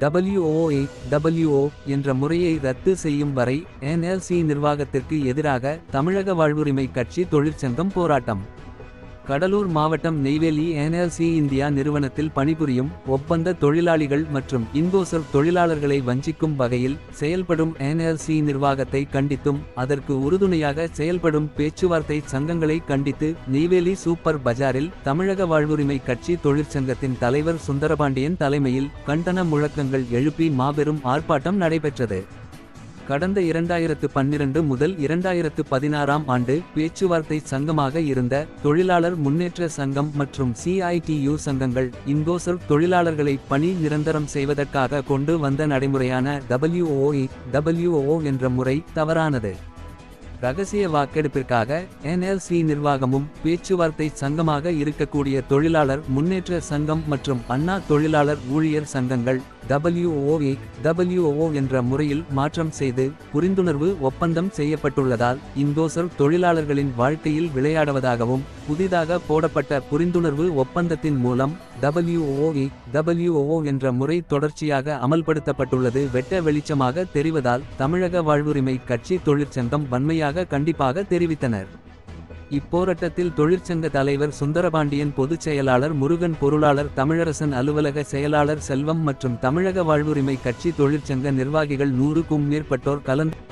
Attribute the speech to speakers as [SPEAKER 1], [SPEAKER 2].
[SPEAKER 1] WOA WO என்ற முறையை ரத்து செய்யும் வரை NLC நிர்வாகத்திற்கு எதிராக தமிழக வாழ்வுரிமை கட்சி தொழிற்சங்கம் போராட்டம். கடலூர் மாவட்டம் நெய்வேலி என்எல்சி இந்தியா நிறுவனத்தில் பணிபுரியும் ஒப்பந்த தொழிலாளிகள் மற்றும் இன்போசர் தொழிலாளர்களை வஞ்சிக்கும் வகையில் செயல்படும் என்எல்சி நிர்வாகத்தை கண்டித்தும் அதற்கு உறுதுணையாக செயல்படும் பேச்சுவார்த்தை சங்கங்களை கண்டித்து நெய்வேலி சூப்பர் பஜாரில் தமிழக வாழ்வுரிமை கட்சி தொழிற்சங்கத்தின் தலைவர் சுந்தரபாண்டியன் தலைமையில் கண்டன முழக்கங்கள் எழுப்பி மாபெரும் ஆர்ப்பாட்டம் நடைபெற்றது. கடந்த இரண்டாயிரத்து பன்னிரண்டு முதல் இரண்டாயிரத்து பதினாறாம் ஆண்டு பேச்சுவார்த்தை சங்கமாக இருந்த தொழிலாளர் முன்னேற்ற சங்கம் மற்றும் சிஐடியு சங்கங்கள் இன்போசர் தொழிலாளர்களை பணி நிரந்தரம் செய்வதற்காக கொண்டு வந்த நடைமுறையான டபிள்யூஓஇ டபிள்யூஓ என்ற முறை தவறானது. ரகசிய வாக்கெடுப்பிற்காக என்எல்சி நிர்வாகமும் பேச்சுவார்த்தை சங்கமாக இருக்கக்கூடிய தொழிலாளர் முன்னேற்ற சங்கம் மற்றும் அண்ணா தொழிலாளர் ஊழியர் சங்கங்கள் டபிள்யூஓஏ டபிள்யூஓ என்ற முறையில் மாற்றம் செய்து புரிந்துணர்வு ஒப்பந்தம் செய்யப்பட்டுள்ளதால் இந்தோசர் தொழிலாளர்களின் வாழ்க்கையில் விளையாடுவதாகவும் புதிதாக போடப்பட்ட புரிந்துணர்வு ஒப்பந்தத்தின் மூலம் டபிள்யூஓஇ டபிள்யூஓ என்ற முறை தொடர்ச்சியாக அமல்படுத்தப்பட்டுள்ளது. வெட்ட வெளிச்சமாக தெரிவதால் தமிழக வாழ்வுரிமை கட்சி தொழிற்சங்கம் வன்மையாக கண்டிப்பாக தெரிவித்தனர். இப்போராட்டத்தில் தொழிற்சங்க தலைவர் சுந்தரபாண்டியன் பொதுச் செயலாளர் முருகன் பொருளாளர் தமிழரசன் அலுவலக செயலாளர் செல்வம் மற்றும் தமிழக வாழ்வுரிமை கட்சி தொழிற்சங்க நிர்வாகிகள் நூறுக்கும் மேற்பட்டோர் கலந்து